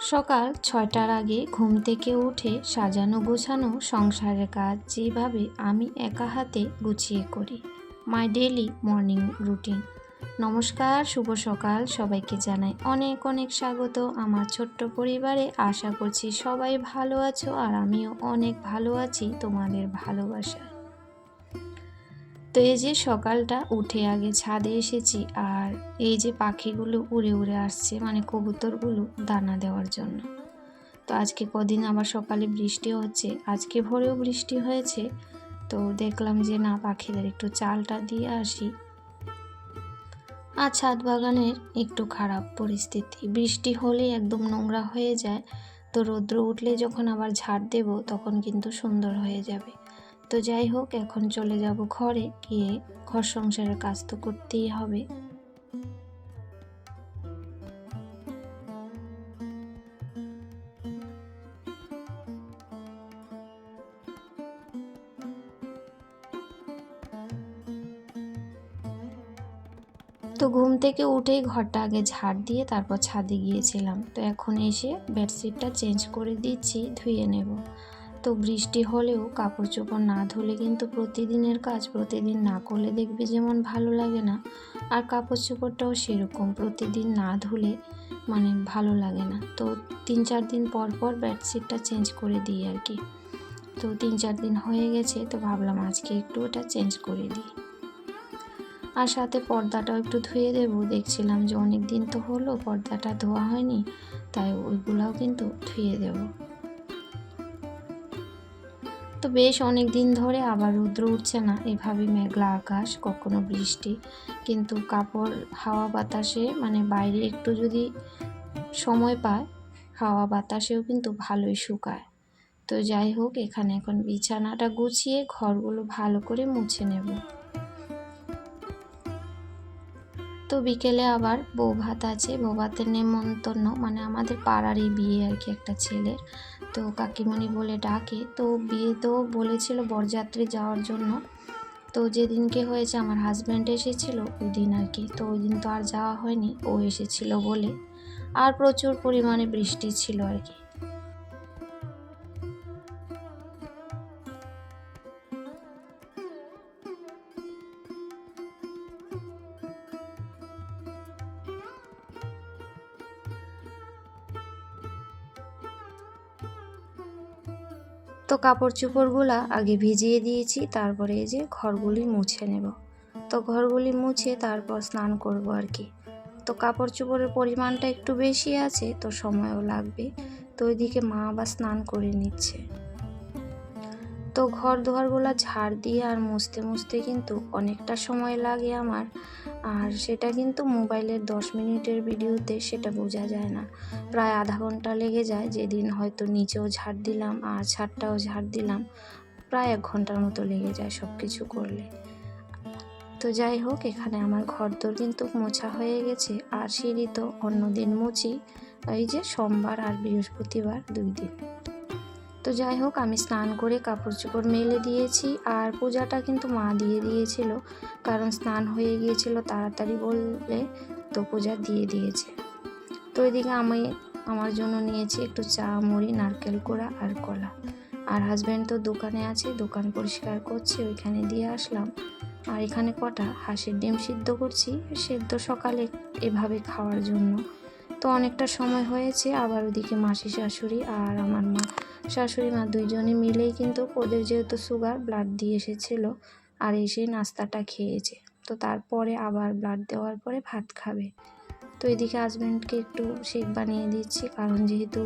সকাল ছয়টার আগে ঘুম থেকে উঠে সাজানো গোছানো সংসারের কাজ যেভাবে আমি একা হাতে গুছিয়ে করি। মাই ডেলি মর্নিং রুটিন নমস্কার, শুভ সকাল। সবাইকে জানাই অনেক অনেক স্বাগত। আমার ছোট্ট পরিবারে আশা করছি সবাই ভালো আছো আর আমিও অনেক ভালো আছি তোমাদের ভালোবাসায়। তো এই যে সকালটা, উঠে আগে ছাদে এসেছি আর এই যে পাখিগুলো উড়ে উড়ে আসছে মানে কবুতরগুলো দানা দেওয়ার জন্য। তো আজকে কদিন আবার সকালে বৃষ্টি হচ্ছে, আজকে ভোরেও বৃষ্টি হয়েছে। তো দেখলাম যে না, পাখিদের একটু চালটা দিয়ে আসি। আর ছাদ বাগানের একটু খারাপ পরিস্থিতি, বৃষ্টি হলে একদম নোংরা হয়ে যায়। তো রৌদ্র উঠলে যখন আবার ঝাড় দেব, তখন কিন্তু সুন্দর হয়ে যাবে। তো যাই হোক, এখন চলে যাব ঘরে। গিয়ে ঘর সংসারের কাজ তো করতেই হবে। তো ঘুম থেকে উঠেই ঘরটা আগে ঝাড় দিয়ে তারপর ছাদে গিয়েছিলাম। তো এখন এসে বেডশিটটা চেঞ্জ করে দিচ্ছি, ধুয়ে নেব। তো বৃষ্টি হলেও কাপড় চোপড় না ধুলে কিন্তু প্রতিদিনের কাজ প্রতিদিন না করলে দেখবে যেমন ভালো লাগে না। আর কাপড় চোপড়টাও সেরকম প্রতিদিন না ধুলে মানে ভালো লাগে না। তো তিন চার দিন পর পর বেডশিটটা চেঞ্জ করে দিই আর কি। তো তিন চার দিন হয়ে গেছে তো ভাবলাম আজকে একটু ওটা চেঞ্জ করে দিই। আর সাথে পর্দাটাও একটু ধুয়ে দেবো। দেখছিলাম যে অনেক দিন তো হলো পর্দাটা ধোয়া হয়নি, তাই ওইগুলাও কিন্তু ধুয়ে দেবো। তো বেশ অনেক দিন ধরে আবার রৌদ্র উঠছে না। এভাবে মেঘলা আকাশ, কখনো বৃষ্টি। কিন্তু কাপড়, হাওয়া বাতাসে মানে বাইরে একটু যদি সময় পায়, হাওয়া বাতাসেও কিন্তু ভালোই শুকায়। তো যাই হোক, এখানে এখন বিছানাটা গুছিয়ে ঘরগুলো ভালো করে মুছে নেব। তো বিকেলে আবার বউ ভাত আছে। বউ ভাতের নেমন্তন্ন মানে আমাদের পাড়ারই বিয়ে আর কি একটা ছেলের। তো কাকিমণি বলে ডাকে। তো বিয়ে তো বলেছিল বরযাত্রী যাওয়ার জন্য। তো যেদিনকে হয়েছে আমার হাজব্যান্ড এসেছিল ওই দিন আর কি। তো ওই দিন তো আর যাওয়া হয়নি, ও এসেছিল বলে। আর প্রচুর পরিমাণে বৃষ্টি ছিল আর কি। তো কাপড় চোপড়গুলা আগে ভিজিয়ে দিয়েছি, তারপরে এই যে ঘরগুলি মুছে নেব। তো ঘরগুলি মুছে তারপর স্নান করব আর কি। তো কাপড় চোপড়ের পরিমাণটা একটু বেশি আছে, তো সময়ও লাগবে। তো ওইদিকে মা আবার স্নান করে নিচ্ছে। তো ঘর দুয়ারগুলো ঝাড় দিয়ে আর মুছতে মুছতে কিন্তু অনেকটা সময় লাগে আমার। আর সেটা কিন্তু মোবাইলের দশ মিনিটের ভিডিওতে সেটা বোঝা যায় না। প্রায় আধা ঘণ্টা লেগে যায়, যেদিন হয়তো নিচেও ঝাড় দিলাম আর ছাদটাও ঝাড় দিলাম, প্রায় এক ঘণ্টার মতো লেগে যায় সব কিছু করলে। তো যাই হোক, এখানে আমার ঘর দোর কিন্তু মোছা হয়ে গেছে, আর সিঁড়ি তো অন্যদিন মুছি, এই যে সোমবার আর বৃহস্পতিবার দুই দিন। তো যাই হোক, আমি স্নান করে কাপড় চোপড় মেলে দিয়েছি আর পূজাটা কিন্তু মা দিয়ে দিয়েছিল। কারণ স্নান হয়ে গিয়েছিল তাড়াতাড়ি বললে তো পূজা দিয়ে দিয়েছে। তো এদিকে আমি আমার জন্য নিয়েছি একটু চা, মুড়ি, নারকেল কোড়া আর কলা। আর হাজব্যান্ড তো দোকানে আছে, দোকান পরিষ্কার করছে, ওইখানে দিয়ে আসলাম। আর এখানে কটা? হাঁসের ডিম সিদ্ধ করছি, সেদ্ধ সকালে এভাবে খাওয়ার জন্য। তো অনেকটা সময় হয়েছে, আবার ওদিকে মাসি শাশুড়ি আর আমার মা শাশুড়ি মা দুইজনে মিলেই কিন্তু ওদের যেহেতু সুগার ব্লাড দিয়ে এসেছিল আর এসে নাস্তাটা খেয়েছে। তো তারপরে আবার ব্লাড দেওয়ার পরে ভাত খাবে। তো এদিকে হাজব্যান্ডকে একটু শেক বানিয়ে দিচ্ছি, কারণ যেহেতু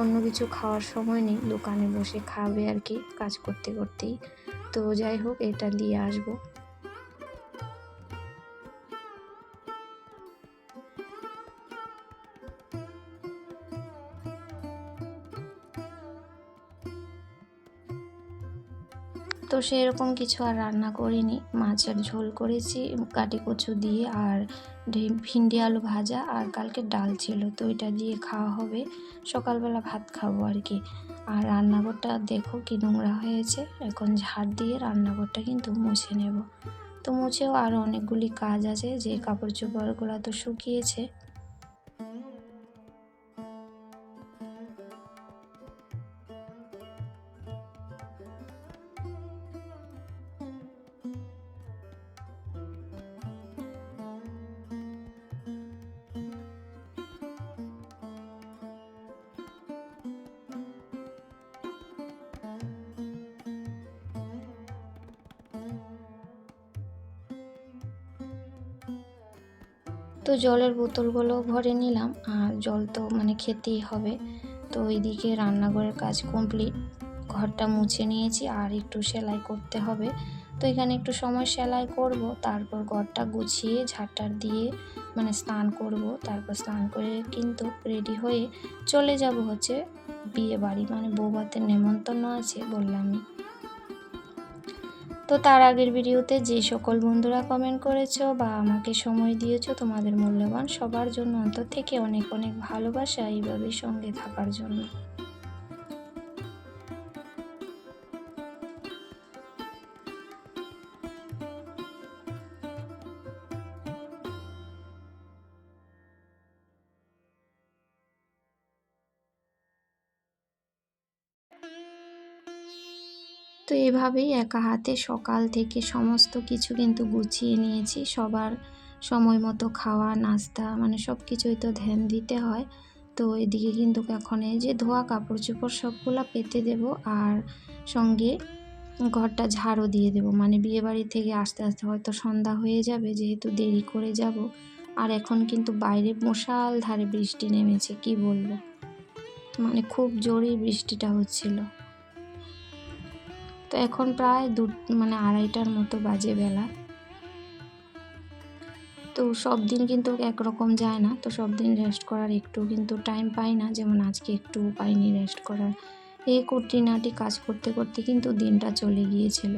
অন্য কিছু খাওয়ার সময় নেই, দোকানে বসে খাবে আর কি কাজ করতে করতেই। তো যাই হোক, এটা দিয়ে আসব। তো সেরকম কিছু আর রান্না করিনি। মাছের ঝোল করেছি, কাটি কচু দিয়ে আর ভিন্ডি আলু ভাজা আর কালকে ডাল ছিল, তো এটা দিয়ে খাওয়া হবে। সকালবেলা ভাত খাব আর কি। আর রান্নাঘরটা দেখো কি নোংরা হয়েছে। এখন ঝাড় দিয়ে রান্নাঘরটা কিন্তু মুছে নেব। তো মুছেও আরও অনেকগুলি কাজ আছে, যে কাপড় চোপড়গুলো তো শুকিয়েছে। তো জলের বোতলগুলো ভরে নিলাম, আর জল তো মানে খেতেই হবে। তো ওইদিকে রান্নাঘরের কাজ কমপ্লিট ঘরটা মুছে নিয়েছি, আর একটু সেলাই করতে হবে। তো এখানে একটু সময় সেলাই করব, তারপর ঘরটা গুছিয়ে ঝাঁটার দিয়ে মানে স্নান করব। তারপর স্নান করে কিন্তু রেডি হয়ে চলে যাব হচ্ছে বিয়ে বাড়ি। মানে বৌভাতের নেমন্তন্ন আছে বললামই। তো তার আগের ভিডিওতে যে সকল বন্ধুরা কমেন্ট করেছ বা আমাকে সময় দিয়েছ তোমাদের মূল্যবান সবার জন্য অন্তর থেকে অনেক অনেক ভালোবাসা এইভাবে সঙ্গে থাকার জন্য। তো এভাবেই একা হাতে সকাল থেকে সমস্ত কিছু কিন্তু গুছিয়ে নিয়েছি। সবার সময় মতো খাওয়া, নাস্তা মানে সব কিছুই তো ধ্যান দিতে হয়। তো এদিকে কিন্তু এখন এই যে ধোয়া কাপড় চোপড় সবগুলো পেতে দেব আর সঙ্গে ঘরটা ঝাড়ও দিয়ে দেব। মানে বিয়ে বাড়ি থেকে আস্তে আস্তে হয়তো সন্ধ্যা হয়ে যাবে, যেহেতু দেরি করে যাব। আর এখন কিন্তু বাইরে মশাল ধারে বৃষ্টি নেমেছে, কি বলব? মানে খুব জোরেই বৃষ্টিটা হচ্ছিল। তো এখন প্রায় দু মানে আড়াইটার মতো বাজে বেলা। তো সব দিন কিন্তু একরকম যায় না, তো সব দিন রেস্ট করার একটু কিন্তু টাইম পাই না, যেমন আজকে একটু পাইনি রেস্ট করার। এই কুটিনাটি কাজ করতে করতে কিন্তু দিনটা চলে গিয়েছিল।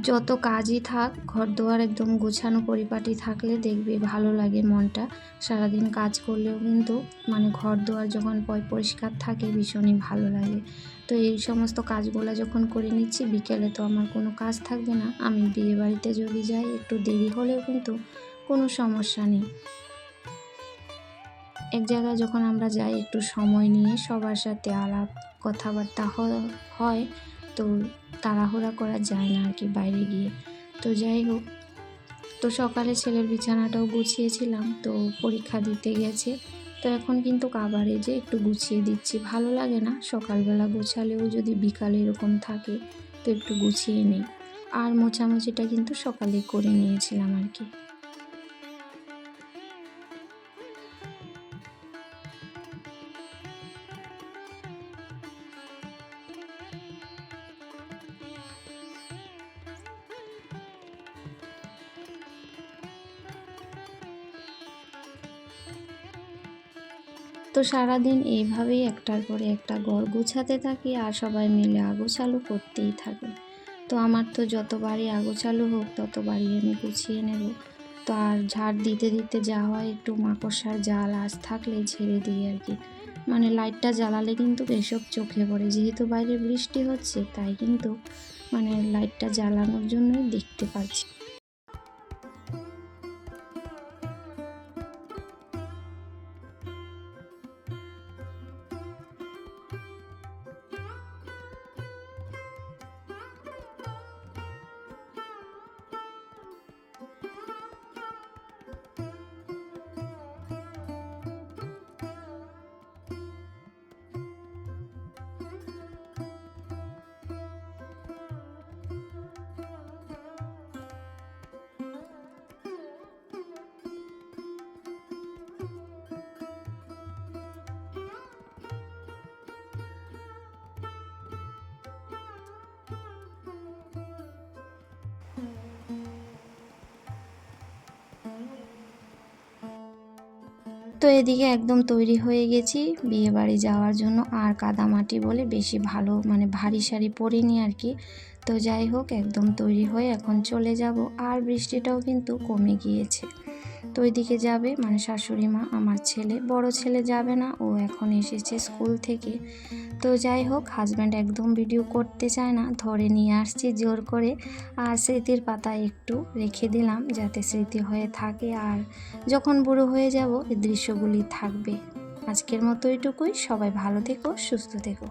যত কাজই থাক ঘর দুয়ার একদম গোছানো পরিপাটি থাকলে দেখবে ভালো লাগে মনটা। সারাদিন কাজ করলেও কিন্তু মানে ঘর দুয়ার যখন পরিষ্কার থাকে ভীষণই ভালো লাগে। তো এই সমস্ত কাজগুলো যখন করে নিচ্ছি, বিকেলে তো আমার কোনো কাজ থাকবে না। আমি বিয়ে বাড়িতে যদি যাই, একটু দেরি হলেও কিন্তু কোনো সমস্যা নেই। এক জায়গায় যখন আমরা যাই, একটু সময় নিয়ে সবার সাথে আলাপ, কথাবার্তা হয়, তো তাড়াহুড়া করা যায় না আর কি বাইরে গিয়ে। তো যাই হোক, তো সকালে ছেলের বিছানাটাও গুছিয়েছিলাম, তো পরীক্ষা দিতে গেছে। তো এখন কিন্তু কাবারে যে একটু গুছিয়ে দিচ্ছি। ভালো লাগে না সকালবেলা গোছালেও যদি বিকালে এরকম থাকে, তো একটু গুছিয়ে নিই। আর মোছামুছিটা কিন্তু সকালে করে নিয়েছিলাম আর কি। তো সারাদিন এইভাবেই একটার পরে একটা ঘর গুছাতে থাকি আর সবাই মিলে আগোছালো করতেই থাকে। তো আমার তো যতবারই আগোছালো হোক, ততবারই আমি গুছিয়ে নেব। তো আর ঝাড় দিতে দিতে যা হয় একটু মাকড়সার জাল আজ থাকলে ঝেড়ে দিই আর কি। মানে লাইটটা জ্বালালে কিন্তু এসব চোখে পড়ে। যেহেতু বাইরে বৃষ্টি হচ্ছে, তাই কিন্তু মানে লাইটটা জ্বালানোর জন্যই দেখতে পাচ্ছি। তো এদিকে একদম তৈরি হয়ে গেছি। বিয়ে বাড়ি যাওয়ার জন্য আর কাদামাটি বলে বেশি ভালো মানে ভারী শাড়ি পরিনি আর কি। তো যাই হোক, একদম তৈরি হয়ে এখন চলে যাব। আর বৃষ্টিটাও কিন্তু কমে গিয়েছে। তো ওইদিকে যাবে। মানে শাশুড়ি মা, আমার ছেলে। বড় ছেলে যাবে না, ও এখন এসেছে স্কুল থেকে। তো যাই হোক হাজব্যান্ড একদম ভিডিও করতে চায় না, ধরে নিয়ে আসছি জোর করে। আর স্মৃতির পাতা একটু রেখে দিলাম, যাতে স্মৃতি হয়ে থাকে। আর যখন বুড়ো হয়ে যাব, এই দৃশ্যগুলি থাকবে। আজকের মতো এটুকুই। সবাই ভালো থেকো, সুস্থ থেকো।